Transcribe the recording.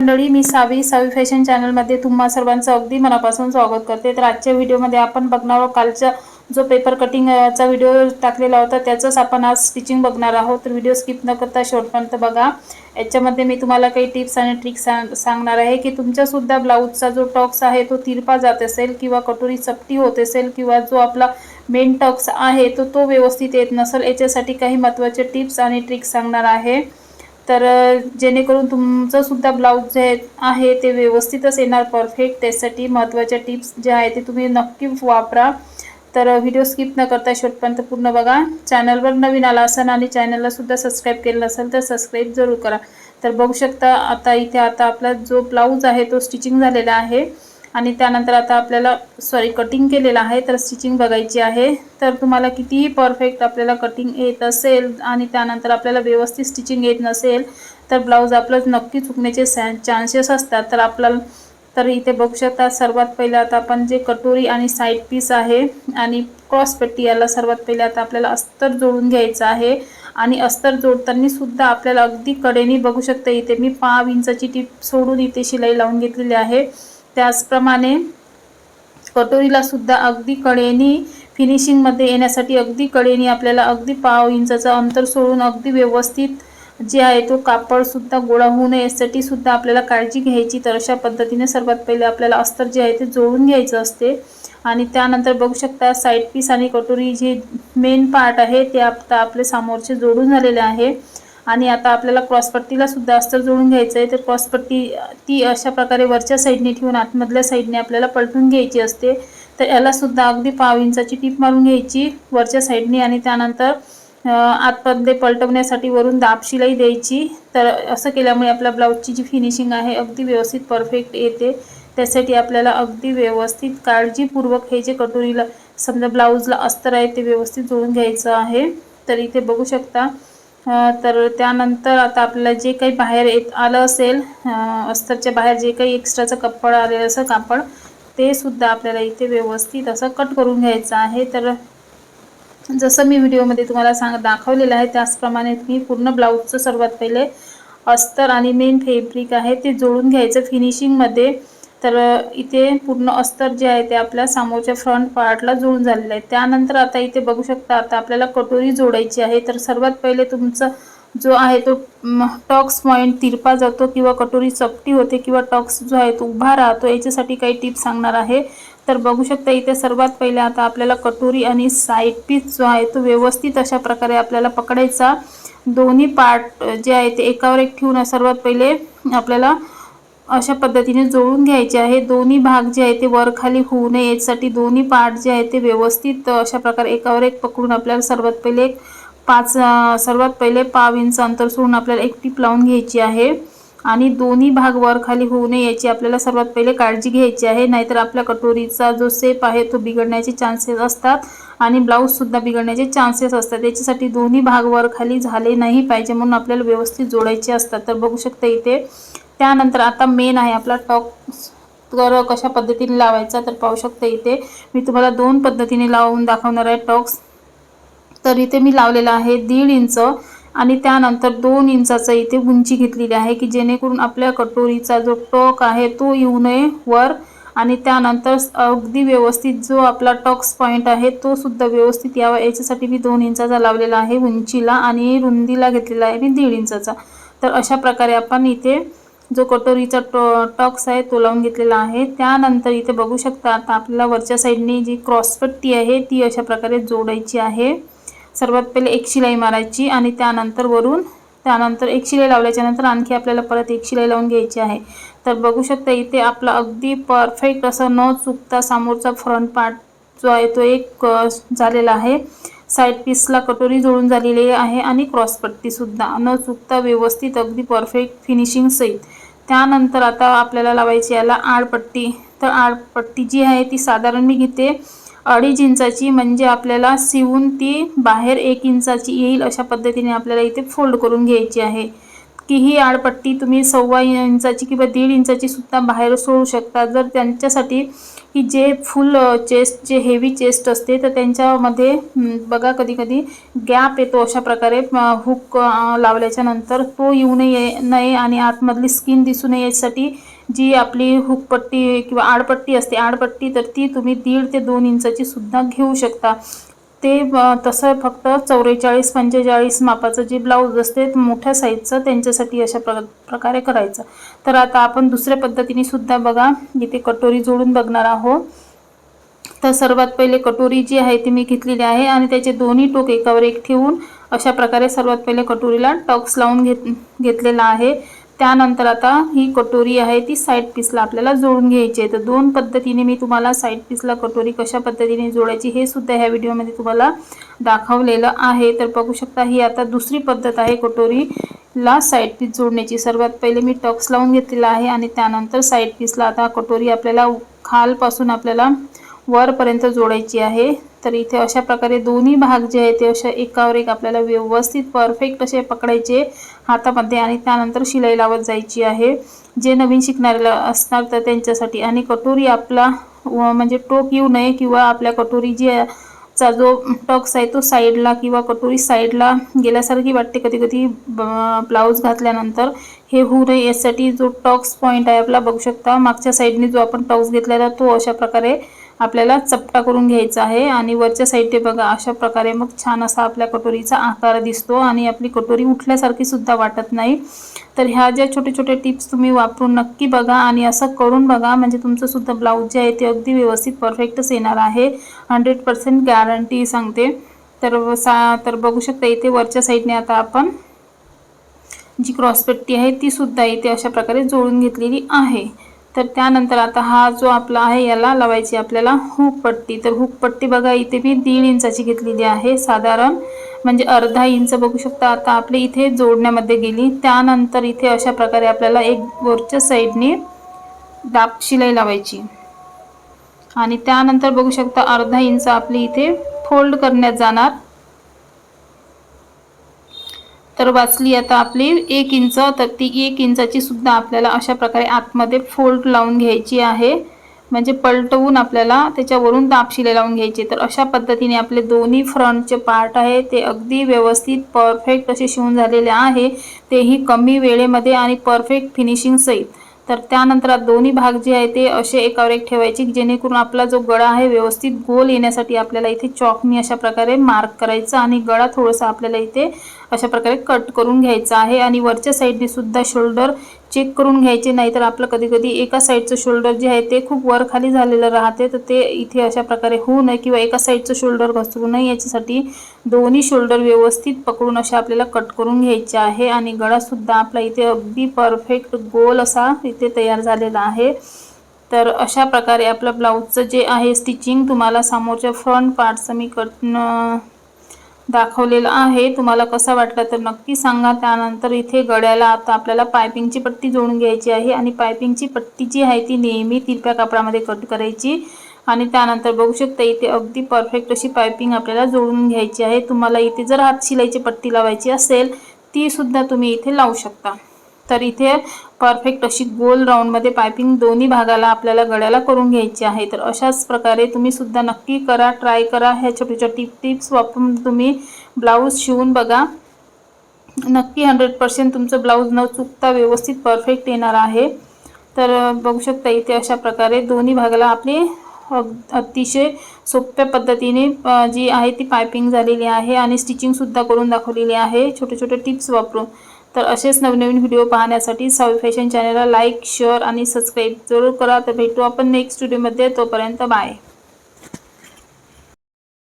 मंडळी मी सावी सावी फॅशन चॅनलमध्ये तुम्हा सर्वांचं अगदी मनापासून स्वागत करते. तर आजच्या व्हिडिओमध्ये आपण बघणार आहोत कालचा जो पेपर कटिंगचा व्हिडिओ टाकलेला होता त्याचंच आपण आज स्टिचिंग बघणार आहोत. तर व्हिडिओ स्किप न करता शेवटपर्यंत बघा. याच्यामध्ये मी तुम्हाला काही टिप्स आणि ट्रिक्स सांग सांगणार आहे की तुमच्यासुद्धा ब्लाऊजचा जो टॉक्स आहे तो तिरपा जात असेल किंवा कटोरी चपटी होत असेल किंवा जो आपला मेन टॉक्स आहे तो तो व्यवस्थित येत नसेल. याच्यासाठी काही महत्त्वाचे टिप्स आणि ट्रिक्स सांगणार आहे. तर जेणेकरून तुमचं सुद्धा ब्लाऊज जे आहे ते व्यवस्थितच येणार. परफेक्ट त्यासाठी महत्त्वाच्या टिप्स ज्या आहेत ते तुम्ही नक्की वापरा. तर व्हिडिओ स्किप न करता शेवटपर्यंत पूर्ण बघा. चॅनलवर नवीन आला असाल आणि चॅनलला सुद्धा सबस्क्राईब केलं नसेल तर सबस्क्राईब जरूर करा. तर बघू शकता आता इथे आता आपला जो ब्लाऊज आहे तो स्टिचिंग झालेला आहे. आणि त्यानंतर आता आपल्याला सॉरी कटिंग केलेलं आहे तर स्टिचिंग बघायची आहे. तर तुम्हाला कितीही परफेक्ट आपल्याला कटिंग येत असेल आणि त्यानंतर आपल्याला व्यवस्थित स्टिचिंग येत नसेल तर ब्लाऊज आपलं नक्की चुकण्याचे चान्सेस असतात. तर आपल्याला तर इथे बघू शकता सर्वात पहिले आता आपण जे कटोरी आणि साईड पीस आहे आणि क्रॉस पट्टी याला सर्वात पहिले आता आपल्याला अस्तर जोडून घ्यायचं आहे. आणि अस्तर जोडताना सुद्धा आपल्याला अगदी कडेने बघू शकता इथे मी पाव इंचाची टीप सोडून इथे शिलाई लावून घेतलेली आहे. त्याचप्रमाणे कटोरीला सुद्धा अगदी कडेनी फिनिशिंगमध्ये येण्यासाठी अगदी कडेनी आपल्याला अगदी पाव इंचाचं अंतर सोडून अगदी व्यवस्थित जे आहे तो कापडसुद्धा गोळा होऊ नये यासाठी सुद्धा आपल्याला काळजी घ्यायची. तर अशा पद्धतीने सर्वात पहिले आपल्याला अस्तर जे आहे ते जोडून घ्यायचं असते. आणि त्यानंतर बघू शकता साईड पीस आणि कटोरी जे मेन पार्ट आहे ते आता आपले समोरचे जोडून झालेले आहे. आणि आता आपल्याला क्रॉसपट्टीला सुद्धा अस्तर जोडून घ्यायचं आहे तर क्रॉसपट्टी ती अशा प्रकारे वरच्या साईडने ठेवून आतमधल्या साईडने आपल्याला पलटून घ्यायची असते. तर यालासुद्धा अगदी पाव इंचाची टीप मारून घ्यायची वरच्या साईडने आणि त्यानंतर आतमध्ये पलटवण्यासाठी वरून दाब शिलाई द्यायची. तर असं केल्यामुळे आपल्या ब्लाऊजची जी फिनिशिंग आहे अगदी व्यवस्थित परफेक्ट येते. त्यासाठी आपल्याला अगदी व्यवस्थित काळजीपूर्वक हे जे कटोरीला समजा ब्लाऊजला अस्तर आहे ते व्यवस्थित जोडून घ्यायचं आहे. तर इथे बघू शकता तर त्यानंतर आता आपल्याला जे काही बाहेर येत आलं असेल अस्तरच्या बाहेर जे काही एक्स्ट्राचं कपड आलेलं असं कापड ते सुद्धा आपल्याला इथे व्यवस्थित असं कट करून घ्यायचं आहे. तर जसं मी व्हिडिओमध्ये तुम्हाला सांग दाखवलेलं आहे त्याचप्रमाणे तुम्ही पूर्ण ब्लाऊजचं सर्वात पहिले अस्तर आणि मेन फेब्रिक आहे ते जोडून घ्यायचं. फिनिशिंगमध्ये तर इथे पूर्ण अस्तर जे आहे ते आपल्या समोरच्या फ्रंट पार्टला जोडून झालेलं आहे. त्यानंतर आता इथे बघू शकता आता आपल्याला कटोरी जोडायची आहे. तर सर्वात पहिले तुमचं जो आहे तो टॉक्स पॉईंट तिरपा जातो किंवा कटोरी चपटी होते किंवा टॉक्स जो आहे तो उभा राहतो याच्यासाठी काही टिप्स सांगणार आहे. तर बघू शकता इथे सर्वात पहिले आता आपल्याला कटोरी आणि साईड पीस जो आहे तो व्यवस्थित अशा प्रकारे आपल्याला पकडायचा. दोन्ही पार्ट जे आहे ते एकावर एक ठेवून सर्वात पहिले आपल्याला अशा पद्धतीने जोडून घ्यायचे आहे. दोन्ही भाग जे आहे ते वर खाली होऊ नये. यासाठी दोन्ही पार्ट जे आहे ते व्यवस्थित अशा प्रकारे एकावर एक पकडून आपल्याला सर्वात पहिले एक पाच सर्वात पहिले पाव इंच अंतर सोडून आपल्याला एक टीप लावून घ्यायची आहे. आणि दोन्ही भाग वर खाली होऊ नये याची आपल्याला सर्वात पहिले काळजी घ्यायची आहे. नाहीतर आपल्या कटोरीचा जो सेप आहे तो बिघडण्याचे चान्सेस असतात आणि ब्लाऊजसुद्धा बिघडण्याचे चान्सेस असतात. याच्यासाठी दोन्ही भाग वर खाली झाले नाही पाहिजे म्हणून आपल्याला व्यवस्थित जोडायचे असतात. तर बघू शकता इथे त्यानंतर आता मेन आहे आपला टॉक तर कशा पद्धतीने लावायचा तर पाहू शकते इथे. मी तुम्हाला दोन पद्धतीने लावून दाखवणार आहे टॉक्स तर इथे मी लावलेला आहे दीड इंच आणि त्यानंतर दोन इंचाचा इथे उंची घेतलेली आहे की जेणेकरून आपल्या कटोरीचा जो टॉक आहे तो येऊ नये वर. आणि त्यानंतर अगदी व्यवस्थित जो आपला टॉक्स पॉईंट आहे तो सुद्धा व्यवस्थित यावा. याच्यासाठी मी दोन इंचाचा लावलेला आहे उंचीला आणि रुंदीला घेतलेला आहे मी दीड इंचाचा. तर अशा प्रकारे आपण इथे जो कटोरीचा टॉ टॉक्स आहे तो लावून घेतलेला आहे. त्यानंतर इथे बघू शकता आता आपल्याला वरच्या साईडने जी क्रॉसपट्टी आहे ती अशा प्रकारे जोडायची आहे. सर्वात पहिले एक शिलाई मारायची आणि त्यानंतर वरून त्यानंतर एक शिलाई लावल्याच्या नंतर आणखी आपल्याला परत एक शिलाई लावून घ्यायची आहे. तर बघू शकता इथे आपला अगदी परफेक्ट असं न चुकता समोरचा फ्रंट पार्ट जो आहे तो एक झालेला आहे. साईड पीसला कटोरी जोडून झालेली आहे आणि क्रॉसपट्टीसुद्धा न चुकता व्यवस्थित अगदी परफेक्ट फिनिशिंग सहित. त्यानंतर आता आपल्याला लावायची याला आडपट्टी. तर आडपट्टी जी आहे ती साधारण मी घेते अडीच इंचाची म्हणजे आपल्याला शिवून ती बाहेर एक इंचाची येईल अशा पद्धतीने आपल्याला इथे फोल्ड करून घ्यायची आहे. की ही आडपट्टी तुम्ही सव्वा इंचाची किंवा दीड इंचाची सुद्धा बाहेर सोडू शकता. जर त्यांच्यासाठी की जे फुल चेस्ट जे हेवी चेस्ट असते तर त्यांच्यामध्ये बघा कधी कधी गॅप येतो अशा प्रकारे हुक लावल्याच्या नंतर तो येऊ नये नये आणि आतमधली स्किन दिसू नये यासाठी जी आपली हुकपट्टी किंवा आडपट्टी असते आडपट्टी तर ती तुम्ही दीड ते दोन इंचाची सुद्धा घेऊ शकता. ते तसं फक्त चौवेचाळीस पंचेचाळीस मापाचं जे ब्लाऊज असते मोठ्या साईजचं त्यांच्यासाठी अशा प्र प्रकारे करायचं. तर आता आपण दुसऱ्या पद्धतीने सुद्धा बघा इथे कटोरी जोडून बघणार आहोत. तर सर्वात पहिले कटोरी जी आहे ती मी घेतलेली आहे आणि त्याचे दोन्ही टोक एकावर एक ठेवून अशा प्रकारे सर्वात पहिले कटोरीला टॉक्स लावून घेत घेतलेला आहे. त्यानंतर आता ही कटोरी आहे ती साईड पीसला आपल्याला जोडून घ्यायची आहे. तर दोन पद्धतीने मी तुम्हाला साईड पीसला कटोरी कशा पद्धतीने जोडायची हे सुद्धा ह्या व्हिडिओमध्ये तुम्हाला दाखवलेलं आहे. तर बघू शकता ही आता दुसरी पद्धत आहे कटोरीला साईड पीस जोडण्याची. सर्वात पहिले मी टक्स लावून घेतलेला आहे आणि त्यानंतर साईड पीसला आता कटोरी आपल्याला खालपासून आपल्याला वरपर्यंत जोडायची आहे. तर इथे अशा प्रकारे दोन्ही भाग जे आहेत ते अशा एकावर एक आपल्याला व्यवस्थित परफेक्ट असे पकडायचे हातामध्ये आणि त्यानंतर शिलाई लावत जायची आहे. जे नवीन शिकणाऱ्याला असणार तर त्यांच्यासाठी आणि कटोरी आपला म्हणजे टोक येऊ नये किंवा आपल्या कटोरी जी चा जो टक्स आहे तो साईडला किंवा कटोरी साईडला गेल्यासारखी वाटते कधी कधी ब्लाऊज घातल्यानंतर. हे होऊ नये यासाठी जो टॉक्स पॉईंट आहे आपला बघू शकता. मागच्या साईडने जो आपण टॉक्स घेतलेला तो अशा प्रकारे आपल्याला चपटा करून घ्यायचा आहे. आणि वरच्या साईडने बघा अशा प्रकारे मग छान असा आपल्या कटोरीचा आकार दिसतो आणि आपली कटोरी उठल्यासारखी सुद्धा वाटत नाही. तर ह्या ज्या छोटे छोटे टिप्स तुम्ही वापरून नक्की बघा आणि असं करून बघा. म्हणजे तुमचं सुद्धा ब्लाऊज जे आहे ते अगदी व्यवस्थित परफेक्टच येणार आहे. हंड्रेड पर्सेंट गॅरंटी सांगते. तर सा तर बघू शकता इथे वरच्या साईडने आता आपण जी क्रॉसपट्टी आहे ती सुद्धा इथे अशा प्रकारे जोडून घेतलेली आहे. तर त्यानंतर आता हा जो आपला आहे याला लावायची आपल्याला हुक पट्टी. तर हुक पट्टी बघा इथे मी दीड इंचाची घेतलेली आहे साधारण म्हणजे अर्धा इंच बघू शकता. आता आपली इथे जोडण्यामध्ये गेली. त्यानंतर इथे अशा प्रकारे आपल्याला एक वरच्या साईडने दाब शिलाई लावायची. आणि त्यानंतर बघू शकता अर्धा इंच आपली इथे फोल्ड करण्यात जाणार. तर वाचली आता आपली एक इंच. तर ती एक इंचाची सुद्धा आपल्याला अशा प्रकारे आतमध्ये फोल्ड लावून घ्यायची आहे. म्हणजे पलटवून आपल्याला त्याच्यावरून दाब लावून घ्यायचे. तर अशा पद्धतीने आपले दोन्ही फ्रंटचे पार्ट आहे ते अगदी व्यवस्थित परफेक्ट असे शिवून झालेले आहे. तेही कमी वेळेमध्ये आणि परफेक्ट फिनिशिंग सहित. तर त्यानंतर दोन्ही भाग जे आहे ते असे एकावर एक ठेवायचे जेणेकरून आपला जो गळा आहे व्यवस्थित गोल येण्यासाठी आपल्याला इथे चॉकनी अशा प्रकारे मार्क करायचा आणि गळा थोडासा आपल्याला इथे अशा प्रकारे कट करून घ्यायचा आहे. आणि वरच्या साईडने सुद्धा शोल्डर चेक करून घ्यायचे नाही तर आपलं कधी कधी एका साईडचं शोल्डर जे आहे ते खूप वर खाली झालेलं राहते. तर ते इथे अशा प्रकारे होऊ नये किंवा एका साईडचं शोल्डर घसरू नये. याच्यासाठी दोन्ही शोल्डर व्यवस्थित पकडून अशा आपल्याला कट करून घ्यायचे आहे. आणि गळासुद्धा आपला इथे अगदी परफेक्ट गोल असा इथे तयार झालेला आहे. तर अशा प्रकारे आपलं ब्लाऊजचं जे आहे स्टिचिंग तुम्हाला समोरच्या फ्रंट पार्टचं मी कट दाखवलेला आहे. तुम्हाला कसा वाटला तर नक्की सांगा. त्यानंतर इथे गळ्याला आता आपल्याला पायपिंगची पट्टी जोडून घ्यायची आहे आणि पायपिंगची पट्टी जी आहे ती नेहमी तिरप्या कापडामध्ये कट करायची. आणि त्यानंतर बघू शकता इथे अगदी परफेक्ट अशी पायपिंग आपल्याला जोडून घ्यायची आहे. तुम्हाला इथे जर हात शिलाईची पट्टी लावायची असेल ती सुद्धा तुम्ही इथे लावू शकता. तर इथे परफेक्ट अशी गोल राऊंडमध्ये पायपिंग दोन्ही भागाला आपल्याला गळ्याला करून घ्यायची आहे. तर अशाच प्रकारे तुम्ही सुद्धा नक्की करा ट्राय करा. ह्या छोट्या टिप टिप्स वापरून तुम्ही ब्लाऊज शिवून बघा. नक्की हंड्रेड पर्सेंट तुमचं ब्लाऊज न चुकता व्यवस्थित परफेक्ट येणार आहे. तर बघू शकता इथे अशा प्रकारे दोन्ही भागाला आपली अग- अतिशय सोप्या पद्धतीने जी आहे ती पायपिंग झालेली आहे आणि स्टिचिंगसुद्धा करून दाखवलेली आहे. छोटे छोटे टिप्स वापरून. तर असेच नवनवीन व्हिडिओ पाहण्यासाठी सावी फॅशन चॅनलला लाईक शेअर आणि सबस्क्राईब जरूर करा. तर भेटू आपण नेक्स्ट व्हिडिओमध्ये तोपर्यंत बाय